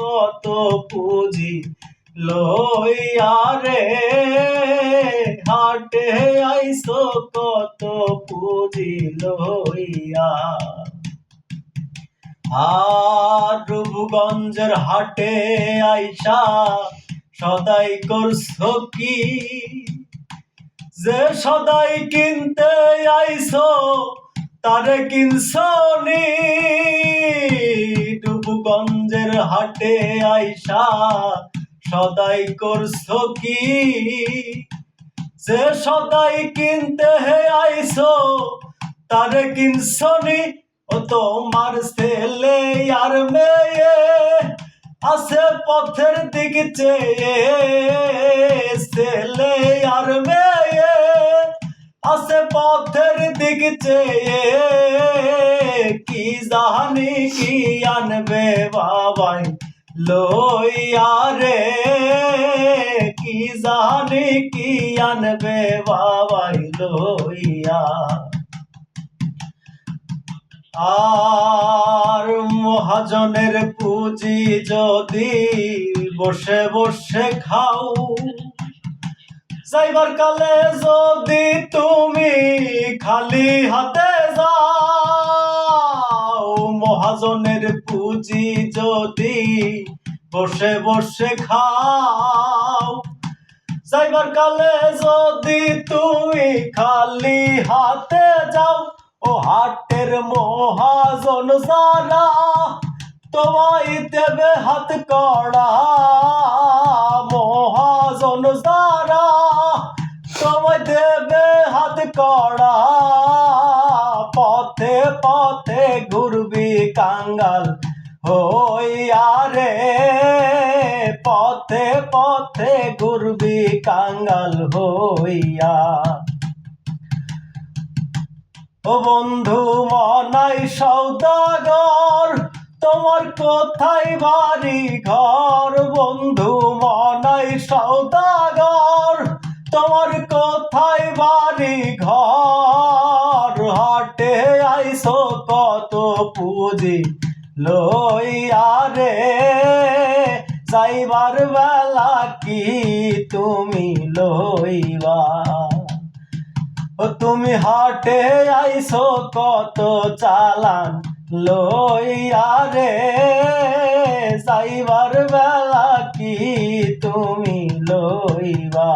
কত পুঁজি লইয়া রে? হাটে আইসো কত পুঁজি লইয়া। আর রূপগঞ্জের হাটে আইসা সদাই করছ কি? যে সদাই কিনতে আইসো, তারে কিনছো নি? হাটে আইসা, সদাই করছ কি? যে সদাই কিনতে হে আইসো, তারে কিনছো নি ও তোমার ছেলে আর মেয়ে আছে পথের দিক চেয়ে। ছেলে আর মেয়ে আছে পথের দিক চেয়ে। কি জানি কি আনবে বাবাই? লইয়া রে কি জানি কি আনবে বাবাই? লইয়া আর মহাজনের পুঁজি যদি বসে বসে খাও, যাইবার কালে যদি তুমি খালি হাতে যাও মহাজনের পুঁজি যদি বসে বসে খাও, যাইবার কালে যদি তুমি খালি হাতে যাও, ও হাটের মহাজন সারা তোমায় দেবে হাত কড়া, মহাজন সারা তোমায় দেবে হাত কড়া। ঘুরবি কাঙ্গাল হইয়া রে পথে পথে ঘুরবি কাঙ্গাল হইয়া। ও বন্ধু, মনাই সৌদাগর, তোমার কোথায় বাড়ি ঘর? বন্ধু, মনাই সৌদাগর, তোমার কোথায় বাড়ি ঘর? আইসো কত পুঁজি? লইয়া রে যাইবার বেলা কি তুমি লইবা? ও তুমি হাটে আইসো কত চালান? লইয়া রে যাইবার বেলা কি তুমি লইবা?